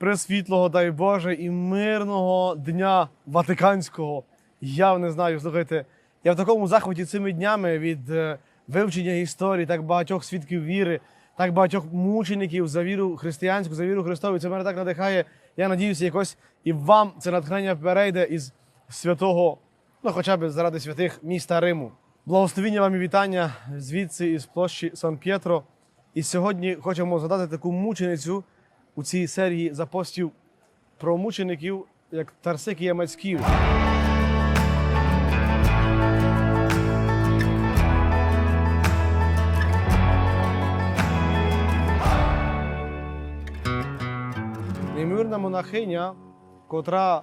пресвітлого, дай Боже, і мирного дня Ватиканського. Я не знаю, слухайте, я в такому захваті цими днями від е, вивчення історії так багатьох свідків віри, так багатьох мучеників за віру християнську, за віру Христову. Це мене так надихає. Я надіюся, якось і вам це натхнення перейде із святого, ну хоча б заради святих міста Риму. Благословіння вам і вітання звідси із площі Сан П'єтро. І сьогодні хочемо згадати таку мученицю у цій серії запостів про мучеників, як Тарсик Ямацьків. Неймовірна монахиня, котра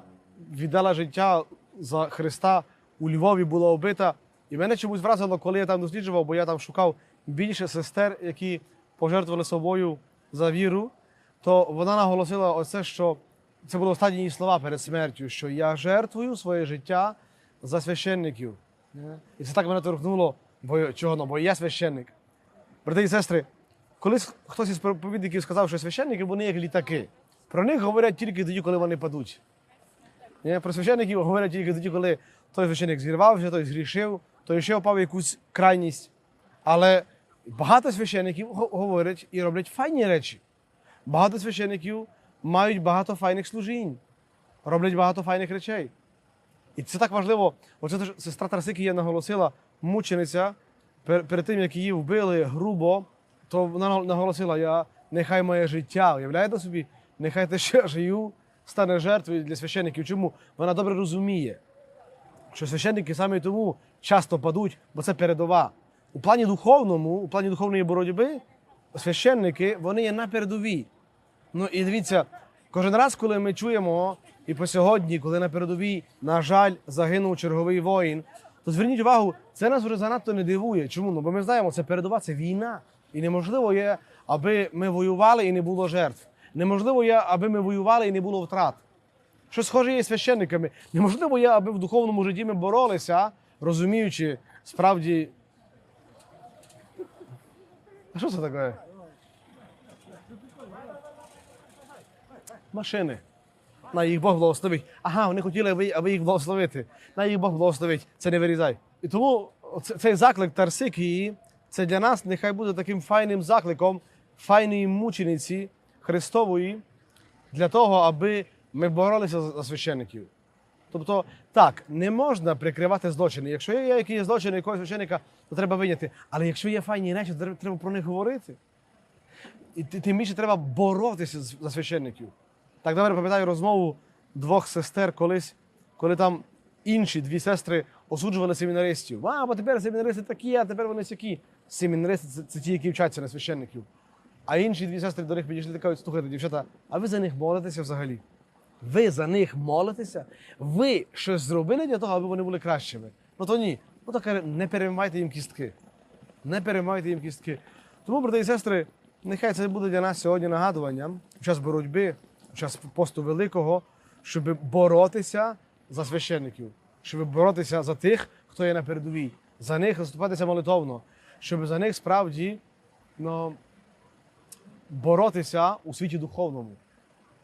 віддала життя за Христа у Львові, була убита. І мене чомусь вразило, коли я там досліджував, бо я там шукав більше сестер, які пожертвували собою за віру, то вона наголосила оце, що це були останні її слова перед смертю, що я жертвую своє життя за священників. І це так мене торкнуло, бо чого? Ну, бо я священник. Брати і сестри, колись хтось із проповідників сказав, що священники вони як літаки. Про них говорять тільки тоді, коли вони падуть. Про священників говорять тільки тоді, коли той священник зірвався, той згрішив, той ще впав в якусь крайність. Але багато священників говорять і роблять файні речі. Багато священників мають багато файних служінь, роблять багато файних речей. І це так важливо. Оце теж сестра Тарсики я наголосила, мучениця, пер- перед тим, як її вбили грубо, то вона наголосила, я нехай моє життя, уявляєте собі, нехай те, я живу, стане жертвою для священників. Чому? Вона добре розуміє, що священники саме тому часто падуть, бо це передова. У плані духовному, у плані духовної боротьби, священники вони є на передовій. Ну і дивіться, кожен раз, коли ми чуємо, і по сьогодні, коли на передовій, на жаль, загинув черговий воїн, то зверніть увагу, це нас вже занадто не дивує. Чому? Ну бо ми знаємо, це передова, це війна. І неможливо є, аби ми воювали і не було жертв. Неможливо є, аби ми воювали і не було втрат. Що схоже є священниками. Неможливо є, аби в духовному житті ми боролися, розуміючи справді. А що це таке? Машини. На їх Бог благословить. Ага, вони хотіли, аби, їх благословити. На їх Бог благословить. Це не вирізай. І тому цей заклик Тарсикії, це для нас нехай буде таким файним закликом, файної мучениці Христової, для того, аби ми боролися за священників. Тобто, так, не можна прикривати злочини. Якщо є якісь злочини якогось священника, то треба виняти. Але якщо є файні речі, то треба про них говорити. І тим більше треба боротися за священників. Так добре пам'ятаю розмову двох сестер колись, коли там інші дві сестри осуджували семінаристів. А, бо тепер семінаристи такі, а тепер вони сякі. Семінаристи це, це ті, які вчаться на священників. А інші дві сестри до них підійшли і кажуть, слухайте, дівчата, а ви за них молитеся взагалі? Ви за них молитеся? Ви щось зробили для того, аби вони були кращими? Ну то ні. Ну то каже, не переймайте їм кістки. Не переймайте їм кістки. Тому, брати і сестри, нехай це буде для нас сьогодні нагадуванням в час боротьби, час посту великого, щоб боротися за священників, щоб боротися за тих, хто є на передовій, за них заступатися молитовно, щоб за них справді ну, боротися у світі духовному.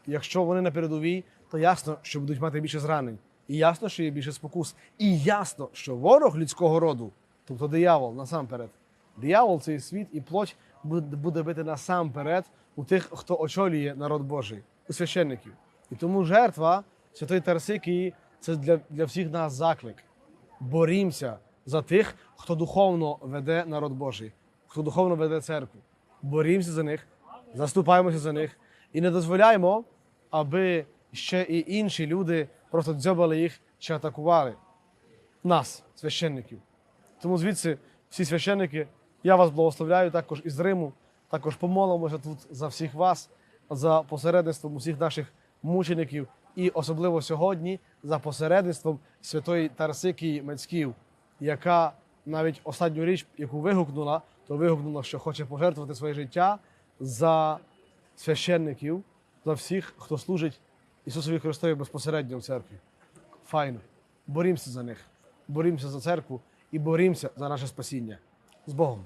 Якщо вони на передовій, то ясно, що будуть мати більше зранень. І ясно, що є більше спокус. І ясно, що ворог людського роду, тобто диявол насамперед, диявол цей світ і плоть буде бити насамперед у тих, хто очолює народ Божий, у священників. І тому жертва святої Тарсики це для, для всіх нас заклик. Борімося за тих, хто духовно веде народ Божий, хто духовно веде церкву. Борімося за них, заступаємося за них і не дозволяємо, аби ще і інші люди просто дзьобали їх чи атакували нас, священників. Тому звідси всі священники, я вас благословляю також із Риму, також помолимося тут за всіх вас, за посередництвом усіх наших мучеників, і особливо сьогодні за посередництвом святої Тарсикії Мецьків, яка навіть останню річ, яку вигукнула, то вигукнула, що хоче пожертвувати своє життя за священників, за всіх, хто служить Ісусові Христові безпосередньо в церкві. Файно. Борімося за них, борімося за церкву і борімося за наше спасіння. З Богом.